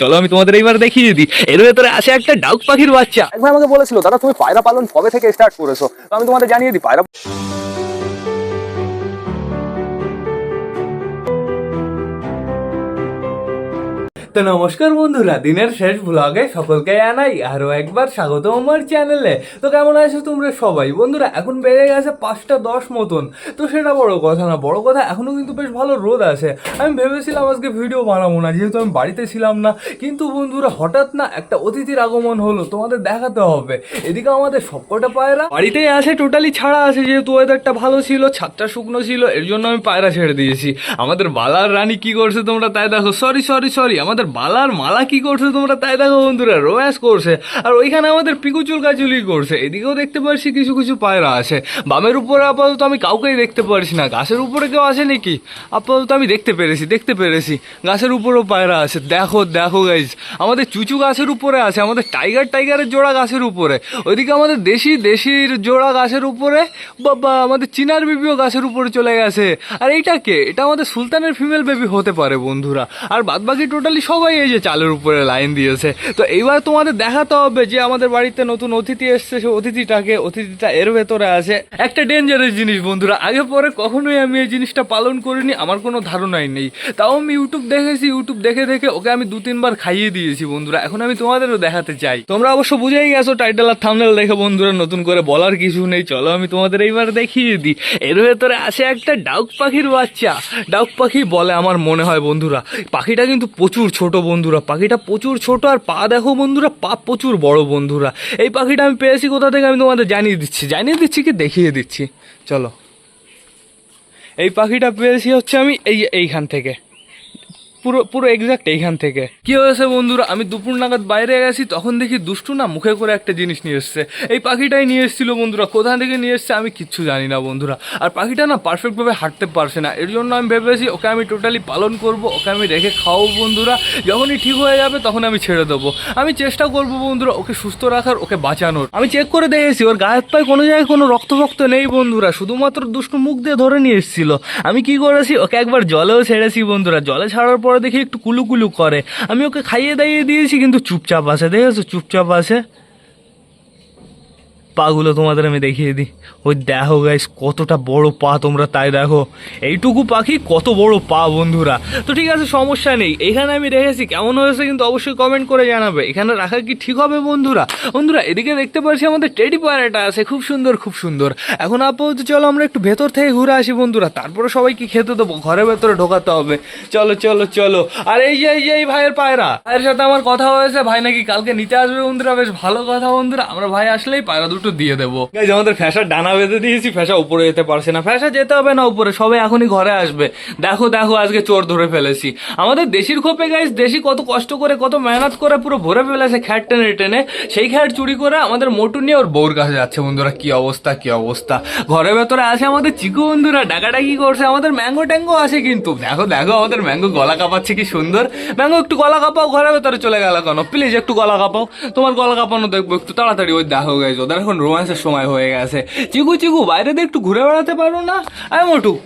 চলো, আমি তোমাদের এইবার দেখিয়ে দিই। এর ভেতরে আছে একটা ডাউক পাখির বাচ্চা। একবার আমাকে বলেছিল, দাদা, তুমি পায়রা পালন কবে থেকে স্টার্ট করেছ? আমি তোমাদের জানিয়ে দিই, পায়রা তো নমস্কার বন্ধুরা, দিনের শেষ ব্লগে সকলকে জানাই আরও একবার স্বাগত আমার চ্যানেলে তো কেমন আছো তোমরা সবাই? বন্ধুরা, এখন বেড়ে গেছে পাঁচটা দশ মতন। তো সেটা বড় কথা না, বড় কথা এখনও কিন্তু বেশ ভালো রোদ আছে। আমি ভেবেছিলাম আজকে ভিডিও বানাবো না, যেহেতু আমি বাড়িতে ছিলাম না। কিন্তু বন্ধুরা, হঠাৎ না একটা অতিথির আগমন হলো, তোমাদের দেখাতে হবে। এদিকে আমাদের সবকটা পায়রা বাড়িতেই আছে টোটালি ছাড়া আছে, যেহেতু ওয়েদারটা ভালো ছিল, ছাদটা শুকনো ছিল, এর জন্য আমি পায়রা ছেড়ে দিয়েছি। আমাদের বালার রানী কি করছে তোমরা তাই দেখো। সরি সরি সরি আমাদের বালার মালা কি করছে তোমরা? তাই দেখো বন্ধুরা, রোয়াস করছে। আর ওইখানে আমাদের পিকুচুল কাচুলি করছে। এদিকেও দেখতে পারছি কিছু কিছু পায়রা আছে। বামের উপরে আপাতত আমি কাউকেই দেখতে পারছি না। গাছের উপরে কেউ আছে নাকি? আপাতত আমি দেখতে পেরেছি দেখতে পেরেছি। গাছের উপরেও পায়রা আছে। দেখো দেখো গাইজ আমাদের চুচু গাছের উপরে আছে, আমাদের টাইগার টাইগারের জোড়া গাছের উপরে। ওইদিকে আমাদের দেশি, দেশির জোড়া গাছের উপরে, বাবা, আমাদের চিনার বেবিও গাছের উপরে চলে গেছে। আর এইটা কে? এটা আমাদের সুলতানের ফিমেল বেবি হতে পারে বন্ধুরা। আর বাদবাকি টোটালি সবাই এই যে চালের উপরে লাইন দিয়েছে। তো এইবার তোমাদের দেখাতে হবে যে আমাদের বাড়িতে নতুন অতিথি এসছে, সে অতিথিটাকে, অতিথিটা এর ভেতরে আছে। একটা ডেঞ্জারাস জিনিস বন্ধুরা, আগে পরে কখনোই আমি এই জিনিসটা পালন করিনি, আমার কোনো ধারণাই নেই। তাও আমি ইউটিউব দেখেছি ইউটিউব দেখে দেখে ওকে আমি দু তিনবার খাইয়ে দিয়েছি বন্ধুরা, এখন আমি তোমাদেরও দেখাতে চাই। তোমরা অবশ্য বুঝেই গেছো টাইটেল আর থামনেল দেখে বন্ধুরা নতুন করে বলার কিছু নেই, চলো আমি তোমাদের এইবার দেখিয়ে দিই। এর ভেতরে আছে একটা ডাউক পাখির বাচ্চা। ডাউক পাখি বলে আমার মনে হয় বন্ধুরা, পাখিটা কিন্তু প্রচুর ছোট বন্ধুরা, পাখিটা প্রচুর ছোট আর পা দেখো বন্ধুরা, পা প্রচুর বড় বন্ধুরা। এই পাখিটা আমি পেয়েছি কোথা থেকে আমি তোমাদের জানিয়ে দিচ্ছি। জানিয়ে দিচ্ছি কি? দেখিয়ে দিচ্ছি। চলো। এই পাখিটা পেয়েছি হচ্ছে আমি এই, এইখান থেকে। পুরো পুরো এক্সাক্ট এইখান থেকে। কি হয়েছে বন্ধুরা? আমি দুপুর নাগাদ বাইরে গেছি, তখন দেখি দুষ্টু না মুখে করে একটা জিনিস নিয়ে এসছে। এই পাখিটাই নিয়ে এসেছিল বন্ধুরা। কোথা থেকে নিয়ে এসছে আমি কিচ্ছু জানি না বন্ধুরা। আর পাখিটা না পারফেক্টভাবে হাঁটতে পারছে না। এর জন্য আমি ভেবেছি, ওকে আমি টোটালি পালন করব, ওকে আমি রেখে খাওয়াবো বন্ধুরা। যখনই ঠিক হয়ে যাবে, তখন আমি ছেড়ে দেবো। আমি চেষ্টা করব বন্ধুরা, ওকে সুস্থ রাখার, ওকে বাঁচানোর। আমি চেক করে দেখেছি, ওর গায়ের পায়ে কোনো জায়গায় কোনো রক্ত ফক্ত নেই বন্ধুরা। শুধুমাত্র দুষ্টু মুখ দিয়ে ধরে নিয়ে এসেছিল। আমি কি করেছি, ওকে একবার জলেও ছেড়েছি বন্ধুরা। জলে ছাড়ার পরে দেখি একটু কুলুকুলু কুলু করে। আমি ওকে খাইয়ে দাইয়ে দিয়েছি, কিন্তু চুপচাপ আছে, দেখেছ? চুপচাপ আছে। পাগুলো তোমাদের আমি দেখিয়ে দিই। ওই দেখো গাইস কতটা বড় পা তোমরা, তাই দেখো। এইটুকু পাখি কত বড় পা বন্ধুরা। তো ঠিক আছে, সমস্যা নেই। এখানে আমি রেখেছি কেমন হয়েছে কিন্তু অবশ্যই কমেন্ট করে জানাবে। এখানে রাখা কি ঠিক হবে বন্ধুরা? বন্ধুরা, এদিকে দেখতে পাচ্ছি আমাদের টেডি পায়রাটা আছে, খুব সুন্দর খুব সুন্দর। এখন আপাতত চলো আমরা একটু ভেতর থেকে ঘুরে আসি বন্ধুরা। তারপরে সবাইকে খেতে দেবো ঘরের ভেতরে ঢোকাতে হবে। চলো চলো চলো। আর এই যে এই যে, এই ভাইয়ের পায়রা। ভাইয়ের সাথে আমার কথা হয়েছে, ভাই নাকি কালকে নিতে আসবে বন্ধুরা? বেশ ভালো কথা বন্ধুরা। আমরা ভাই আসলেই পায়রা দুটো দিয়ে দেবো। আমাদের ফ্যাসার ডানা বেঁধে দিয়েছি ফ্যাসা উপরে যেতে পারছে না। ফ্যাসা যেতে হবে না উপরে, সবাই এখনই ঘরে আসবে। দেখো দেখো, আজকে চোর ধরে ফেলেছি। আমাদের দেশির খোপে গাইস দেশি কত কষ্ট করে, কত মেহনত করে পুরো ভরে ফেলেছে খ্যাট টেনে টেনে। সেই খ্যাট চুরি করে আমাদের মোটু নিয়ে ওর বউর কাছে যাচ্ছে, বন্ধুরা, কি অবস্থা কি অবস্থা? ঘরের ভেতরে আছে আমাদের চিকু, বন্ধুরা, ডাকাডাকি করছে। আমাদের ম্যাঙ্গো ট্যাঙ্গো আছে কিন্তু। দেখো দেখো, আমাদের ম্যাঙ্গো গলা কাঁপাচ্ছে, কি সুন্দর। ম্যাঙ্গো, একটু গলা কাঁপাও ঘরের ভেতরে চলে গেল কেন? প্লিজ একটু গলা কাঁপাও। তোমার গলা কাঁপানো দেখব, একটু তাড়াতাড়ি ওই দেখো গাইজ ওদের এখন রোমান্সের সময় হয়ে গেছে। চিকু চিকু বাইরে দিয়ে একটু ঘুরে বেড়াতে পারো না? আয়, মোটু।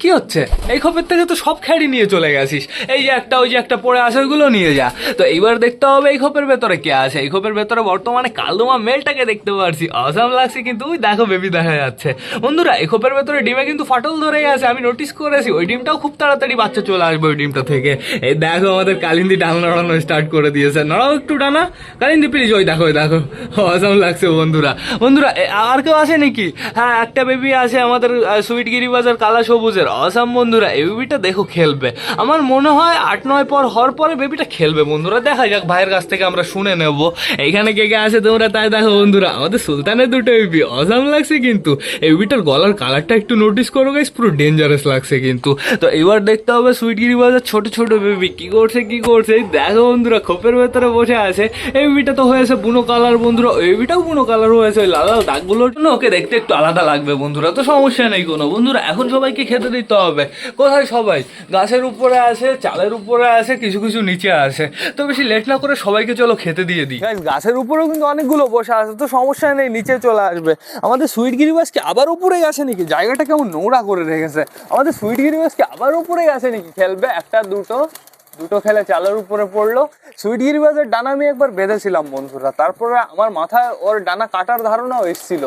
কি হচ্ছে? এই খপের থেকে তো সব খেড়ি নিয়ে চলে গেছিস। এই যে একটা, ওই যে একটা পড়ে আছে ওইগুলো নিয়ে যা। তো এইবার দেখতে হবে এই খোপের ভেতরে কে আছে। এই খোপের ভেতরে বর্তমানে কালদমা মেলটাকে দেখতে পারছি। অসাম লাগছে কিন্তু, ওই দেখো বেবি দেখা যাচ্ছে। বন্ধুরা, এই খোপের ভেতরে ডিমে কিন্তু ফাটল ধরে গেছে আমি নোটিস করেছি। ওই ডিমটাও খুব তাড়াতাড়ি বাচ্চা চলে আসবে ওই ডিমটা থেকে। এই দেখো আমাদের কালিন্দি ডাল নড়ানো স্টার্ট করে দিয়েছে। নড়াও একটু ডানা। কালিন্দি প্লিজ ওই দেখো ওই দেখো। অসাম লাগছে বন্ধুরা। বন্ধুরা আর কেউ আছে নাকি হ্যাঁ একটা বেবি আছে আমাদের সুইট গিরিবাজার কালা সবুজের অসাম বন্ধুরা, এই বেবিটা দেখো খেলবে। আমার মনে হয় আট, নয় পর হওয়ার পরে বেবিটা খেলবে। বন্ধুরা দেখা যাক, ভাইয়ের কাছ থেকে আমরা শুনে নেব। এখানে কে কে আছে তোমরা তাই দেখো বন্ধুরা। আমাদের সুলতানের দুটো বেবি অসাম লাগছে কিন্তু। এই বেবিটার গলার কালারটা একটু নোটিস করো গাইস পুরো ডেঞ্জারাস লাগছে কিন্তু। তো এবার দেখতে হবে সুইট গিরিবাজার ছোট ছোট বেবি কি করছে কি করছে। দেখো বন্ধুরা, খোপের ভেতরে বসে আছে। এই বেবিটা তো হয়েছে বুনো কালার বন্ধুরা। ওই বেবিটাও বুনো কালার হয়েছে। ওই লাল লাল দাগগুলোর জন্য ওকে দেখতে একটু আলাদা লাগবে বন্ধুরা, তো সমস্যা নেই কোনো। বন্ধুরা, এখন সবাইকে খেতে দিতে হবে। কোথায় সবাই? গাছের উপরে আছে, চালের উপরে আছে, কিছু কিছু নিচে আছে। তো বেশি লেট না করে সবাইকে চলো খেতে দিয়ে দিই। গাছের উপরেও কিন্তু অনেকগুলো বসে আছে, তো সমস্যা নেই, নিচে চলে আসবে। আমাদের সুইট গিরিবাস কি আবার উপরে গেছে নাকি? জায়গাটা কেমন নোংরা করে রেখেছে। আমাদের সুইট গিরিবাস কি আবার উপরে গেছে নাকি? খেলবে একটা, দুটো দুটো খেলে চালের উপরে পড়ল। সুইট গিরিবাজের ডানা আমি একবার বেঁধেছিলাম বন্ধুরা। তারপরে আমার মাথায় ওর ডানা কাটার ধারণাও এসেছিল।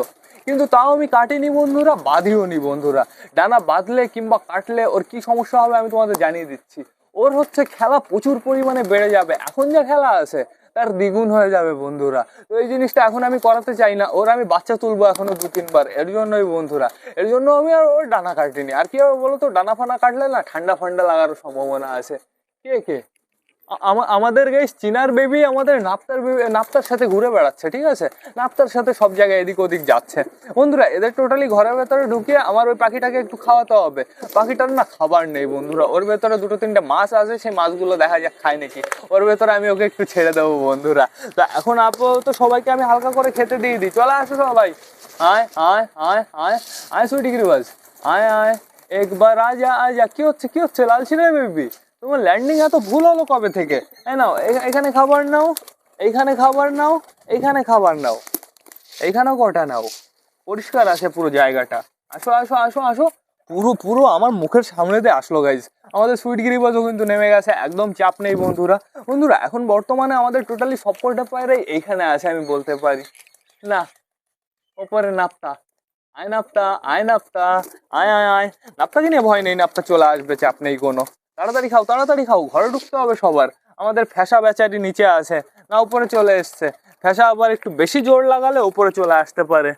কিন্তু তাও আমি কাটিনি বন্ধুরা, বাঁধিও নি বন্ধুরা। ডানা বাঁধলে কিংবা কাটলে ওর কি সমস্যা হবে আমি তোমাদের জানিয়ে দিচ্ছি। ওর হচ্ছে খেলা প্রচুর পরিমাণে বেড়ে যাবে, এখন যা খেলা আছে তার দ্বিগুণ হয়ে যাবে বন্ধুরা। তো এই জিনিসটা এখন আমি করাতে চাই না, ওর আমি বাচ্চা তুলবো এখনও দু তিনবার, এর জন্যই বন্ধুরা। এর জন্য আমি আর ওর ডানা কাটিনি। আর কি হবে বলো তো ডানা ফানা কাটলে না ঠান্ডা ফান্ডা লাগার সম্ভাবনা আছে। কে কে? আমাদের গাইস চিনার বেবি আমাদের নাপ্তার বেবি নাপ্তার সাথে ঘুরে বেড়াচ্ছে, ঠিক আছে? নাপ্তার সাথে সব জায়গায় এদিক ওদিক যাচ্ছে। বন্ধুরা, এদের টোটালি ঘরের ভেতরে ঢুকিয়ে আমার ওই পাখিটাকে একটু খাওয়াতে হবে। পাখিটার না খাবার নেই, বন্ধুরা। ওর ভেতরে দুটো তিনটে মাছ আছে, সেই মাছগুলো দেখা যাক খায় নাকি। ওর ভেতরে আমি ওকে একটু ছেড়ে দেবো, বন্ধুরা। তা এখন আপাতত সবাইকে আমি হালকা করে খেতে দিয়ে দিই। চলে আসো সবাই। আয় আয় আয় আয় আয় সুইটি গিরিবাজ। আয় আয়। একবার আজা আজা কি হচ্ছে কি হচ্ছে? লাল বেবি তোমার ল্যান্ডিং এত ভুল হলো কবে থেকে? এই নাও এখানে খাবার নাও এইখানে খাবার নাও এইখানে খাবার নাও এইখানেও কটা নাও? পরিষ্কার আছে পুরো জায়গাটা। আসো আসো আসো আসো। পুরো পুরো আমার মুখের সামনে দিয়ে আসলো গাইজ আমাদের সুইট গিরিবাজও কিন্তু নেমে গেছে, একদম চাপ নেই বন্ধুরা। বন্ধুরা, এখন বর্তমানে আমাদের টোটালি সবকটা পায়রাই এইখানে আছে, আমি বলতে পারি। না, ওপরে নাপ্তা। আয় নাপ্তা আয় নাপ্তা, আয় আয় আয়। নাপ্তাকে নিয়ে ভয় নেই, নাপ্তা চলে আসবে, চাপ নেই কোনো। তাড়াতাড়ি খাও তাড়াতাড়ি খাও। ঘরে ঢুকতে হবে সবার। আমাদের ফ্যাসা বেচারি নিচে আছে। না, উপরে চলে এসছে। ফ্যাসা আবার একটু বেশি জোর লাগালে উপরে চলে আসতে পারে।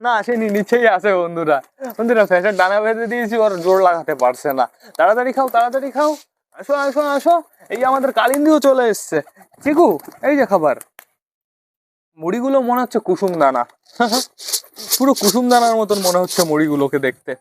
না আসেনি নিচেই আছে বন্ধুরা। বন্ধুরা, ফ্যাসার ডানা বেঁধে দিয়েছি, ওর জোর লাগাতে পারছে না। তাড়াতাড়ি খাও তাড়াতাড়ি খাও। আসো আসো আসো। এই আমাদের কালিন্দিও চলে এসছে। চিকু, এই যে খাবার। মুড়িগুলো মনে হচ্ছে কুসুম দানা। পুরো কুসুম দানার মতন মনে হচ্ছে মুড়িগুলোকে দেখতে।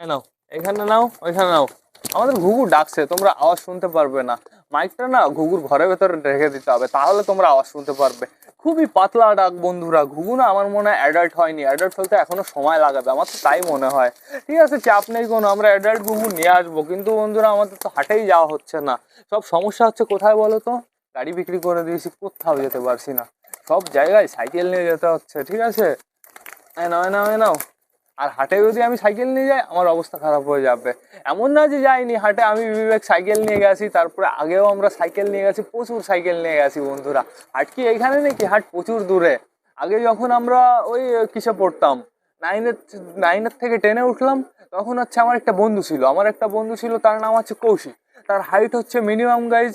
নাও, এখানে নাও, ওইখানে নাও। আমাদের ঘুঘু ডাকছে, তোমরা আওয়াজ শুনতে পারবে না। মাইকটা না ঘুঘুর ঘরের ভেতরে রেখে দিতে হবে, তাহলে তোমরা আওয়াজ শুনতে পারবে। খুবই পাতলা ডাক বন্ধুরা, ঘুঘু না আমার মনে হয় অ্যাডাল্ট হয়নি। অ্যাডাল্ট হতে এখনও সময় লাগাবে, আমার তো তাই মনে হয়। ঠিক আছে, চাপ নেই কোনো, আমরা অ্যাডাল্ট ঘুঘু নিয়ে আসব, কিন্তু বন্ধুরা আমাদের তো হাটেই যাওয়া হচ্ছে না। সব সমস্যা হচ্ছে কোথায় বলো তো? গাড়ি বিক্রি করে দিয়েছি, কোথাও যেতে পারছি না। সব জায়গায় সাইকেল নিয়ে যেতে হচ্ছে, ঠিক আছে? নাও নাও নাও। আর হাটে যদি আমি সাইকেল নিয়ে যাই, আমার অবস্থা খারাপ হয়ে যাবে। এমন না যে যাইনি, হাটে আমি বিবেক সাইকেল নিয়ে গেছি, তারপরে আগেও আমরা সাইকেল নিয়ে গেছি, প্রচুর সাইকেল নিয়ে গেছি বন্ধুরা। হাট কি এখানে নাকি? হাট প্রচুর দূরে। আগে যখন আমরা ওই কিসে পড়তাম নাইনের নাইনের থেকে টেনে উঠলাম, তখন হচ্ছে আমার একটা বন্ধু ছিল। আমার একটা বন্ধু ছিল, তার নাম হচ্ছে কৌশিক। তার হাইট হচ্ছে মিনিমাম গাইজ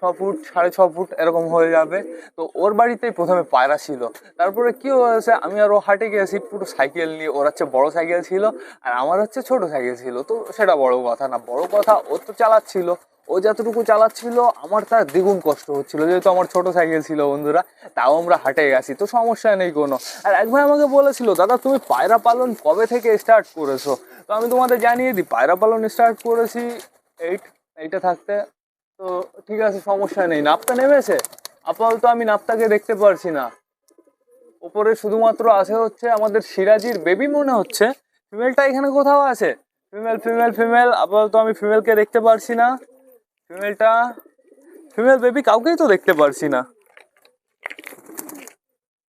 ছ ফুট, সাড়ে ছ ফুট এরকম হয়ে যাবে। তো ওর বাড়িতেই প্রথমে পায়রা ছিল। তারপরে কি হয়েছে, আমি আর ও হাটে গেছি পুরো সাইকেল নিয়ে। ওর হচ্ছে বড় সাইকেল ছিল, আর আমার হচ্ছে ছোট সাইকেল ছিল। তো সেটা বড় কথা না, বড় কথা ও তো চালাচ্ছিল। ও যতটুকু চালাচ্ছিল, আমার তার দ্বিগুণ কষ্ট হচ্ছিল। যেহেতু আমার ছোট সাইকেল ছিল বন্ধুরা, তাও আমরা হাটে গেছি, তো সমস্যা নেই কোনো। আর এক ভাই আমাকে বলেছিল, দাদা, তুমি পায়রা পালন কবে থেকে স্টার্ট করেছ? তো আমি তোমাদের জানিয়ে দিই, পায়রা পালন স্টার্ট করেছি এইট এইটা থাকতে। তো ঠিক আছে, সমস্যা নেই। নাপতা নেমেছে? আপাতত আমি নাপতাকে দেখতে পারছি না। উপরে শুধুমাত্র আছে হচ্ছে আমাদের সিরাজির বেবি মনে হচ্ছে। ফিমেলটা এখানে কোথাও আছে? ফিমেল ফিমেল ফিমেল আপাতত আমি ফিমেলকে দেখতে পারছি না। ফিমেলটা ফিমেল বেবি কাউকেই তো দেখতে পারছি না।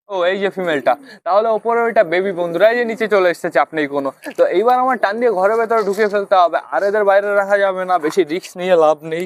ও, এই যে ফিমেলটা তাহলে ওপরে ওইটা বেবি বন্ধুরা, এই যে নিচে চলে এসছে চাপ নেই কোনো। তো এইবার আমার টান দিয়ে ঘরের ভেতরে ঢুকে ফেলতে হবে। আর এদের বাইরে রাখা যাবে না, বেশি রিস্ক নিয়ে লাভ নেই।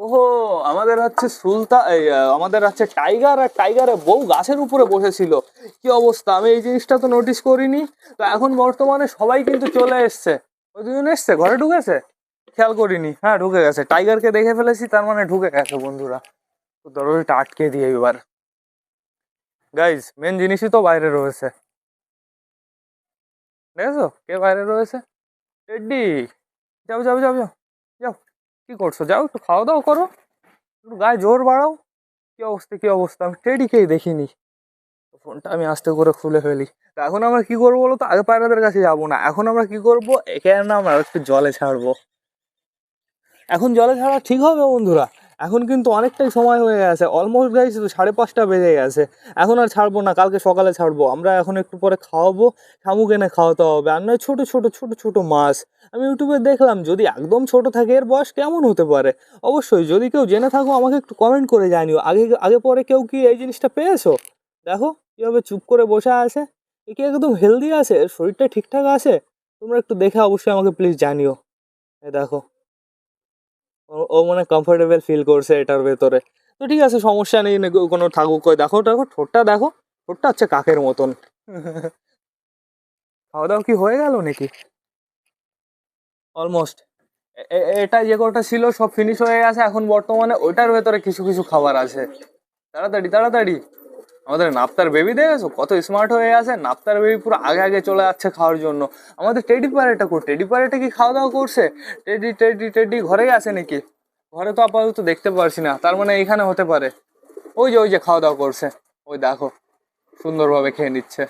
ওহো আমাদের হচ্ছে আহ, আমাদের হচ্ছে টাইগার আর টাইগারের বউ গাছের উপরে বসেছিল। কি অবস্থা? আমি এই জিনিসটা তো নোটিস করিনি। তো এখন বর্তমানে সবাই কিন্তু চলে এসছে। ওই দুজন এসছে? ঘরে ঢুকেছে? খেয়াল করিনি। হ্যাঁ ঢুকে গেছে। টাইগারকে দেখে ফেলেছি তার মানে ঢুকে গেছে বন্ধুরা। তো দরজাটা আটকে দিয়ে এবার গাইজ মেন জিনিসই তো বাইরে রয়েছে। দেখেছ? কে বাইরে রয়েছে? টেড্ডি! যাও যাও যাও যাও। যাও। কি করছ? যাও একটু খাওয়া দাওয়া করো। একটু গায়ে জোর বাড়াও। কি অবস্থা কি অবস্থা? আমি টেডিকেই দেখিনি। ফোনটা আমি আস্তে করে খুলে ফেলি। তো এখন আমরা কি করব বলো তো? আগে পায়রাদের কাছে যাব না। এখন আমরা কি করব? একে না, আমরা একটু জলে ছাড়বো। এখন জলে ছাড়া ঠিক হবে বন্ধুরা? এখন কিন্তু অনেকটাই সময় হয়ে গেছে। অলমোস্ট গাইস সাড়ে পাঁচটা বেজে গেছে। এখন আর ছাড়বো না, কালকে সকালে ছাড়বো। আমরা এখন একটু পরে খাওয়াবো, শামুক এনে খাওয়াতে হবে। আর নয়, ছোটো ছোটো ছোটো ছোটো মাছ। আমি ইউটিউবে দেখলাম, যদি একদম ছোট থাকে, এর বয়স কেমন হতে পারে? অবশ্যই, যদি কেউ জেনে থাকো, আমাকে একটু কমেন্ট করে জানিও। আগে আগে পরে কেউ কি এই জিনিসটা পেয়েছ? দেখো, কীভাবে চুপ করে বসে আছে। এ কি একদম হেলদি আছে? শরীরটা ঠিকঠাক আছে? তোমরা একটু দেখে অবশ্যই আমাকে প্লিজ জানিও। এ দেখো। ও- মানে কমফোর্টেবল ফিল করছে এটার ভেতরে। তো ঠিক আছে, সমস্যা নেই কোনো থাকুক দেখো দেখো, ঠোঁটটা দেখো, ঠোঁটটা হচ্ছে কাকের মতন। খাওয়া দাওয়া কি হয়ে গেল নাকি? অলমোস্ট এটা যে কটা ছিল, সব ফিনিশ হয়ে গেছে, এখন বর্তমানে ওইটার ভেতরে কিছু কিছু খাবার আছে। তাড়াতাড়ি তাড়াতাড়ি। আমাদের নাপ্তার বেবি দেখেছ? কত স্মার্ট হয়ে আছে, নাপ্তার বেবি পুরো আগে আগে চলে যাচ্ছে খাওয়ার জন্য। আমাদের টেডি প্যারেটটা কর টেডি প্যারেটা কি খাওয়া দাওয়া করছে? টেডি টেডি টেডি ঘরেই আছে নাকি? ঘরে তো আপাতত দেখতে পারছি না, তার মানে এইখানে হতে পারে। ওই যে ওই যে খাওয়া দাওয়া করছে। ওই দেখো, সুন্দরভাবে খেয়ে নিচ্ছে।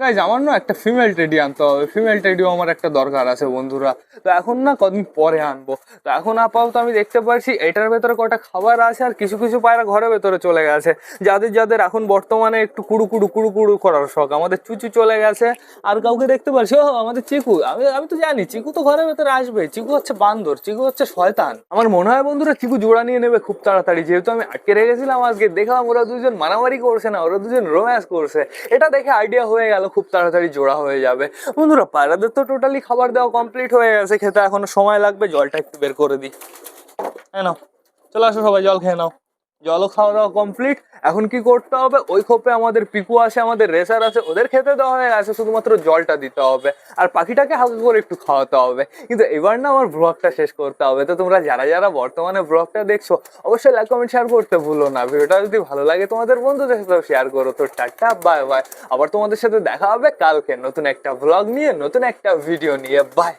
গাইজ আমার না একটা ফিমেল টেডি আনতে হবে। ফিমেল টেডিও আমার একটা দরকার আছে বন্ধুরা। তো এখন না কদিন পরে আনব। তো এখন আপাতত আমি দেখতে পাচ্ছি এটার ভেতরে কটা খাবার আছে আর কিছু কিছু পায়রা ঘরের ভেতরে চলে গেছে। যাদের যাদের এখন বর্তমানে একটু কুড়ু কুড়ু কুড়ু কুড়ু করার শখ, আমাদের চুচু চলে গেছে। আর কাউকে দেখতে পাচ্ছি ও আমাদের চিকু। আমি আমি তো জানি, চিকু তো ঘরের ভেতরে আসবে। চিকু হচ্ছে বান্দর, চিকু হচ্ছে শয়তান। আমার মনে হয় বন্ধুরা, চিকু জোড়া নিয়ে নেবে খুব তাড়াতাড়ি। যেহেতু আমি আটকে রেখেছিলাম আজকে, দেখলাম ওরা দুজন মারামারি করছে না, ওরা দুজন রোম্যান্স করছে। এটা দেখে আইডিয়া হয়ে গেল। খুব তাড়াতাড়ি জোড়া হয়ে যাবে। বন্ধুরা, পায়রাদের তো টোটালি খাবার দেওয়া কমপ্লিট হয়ে গেছে, খেতে এখনও সময় লাগবে, জলটা একটু বের করে দিই। হ্যাঁ চলে আসো সবাই, জল খেয়ে নাও। জলও খাওয়া দাওয়া কমপ্লিট এখন কি করতে হবে? ওই খোপে আমাদের পিকু আছে আমাদের রেসার আছে ওদের খেতে দেওয়া হয়ে গেছে শুধুমাত্র জলটা দিতে হবে। আর পাখিটাকে হালকা করে একটু খাওয়াতে হবে। কিন্তু এবার না আমার ব্লগটা শেষ করতে হবে। তো তোমরা যারা যারা বর্তমানে ব্লগটা দেখছ, অবশ্যই লাইক কমেন্ট শেয়ার করতে ভুলো না। ভিডিওটা যদি ভালো লাগে তোমাদের বন্ধুদের সাথে শেয়ার করো। তো টাটা বাই বাই আবার তোমাদের সাথে দেখা হবে কালকে নতুন একটা ব্লগ নিয়ে, নতুন একটা ভিডিও নিয়ে। বাই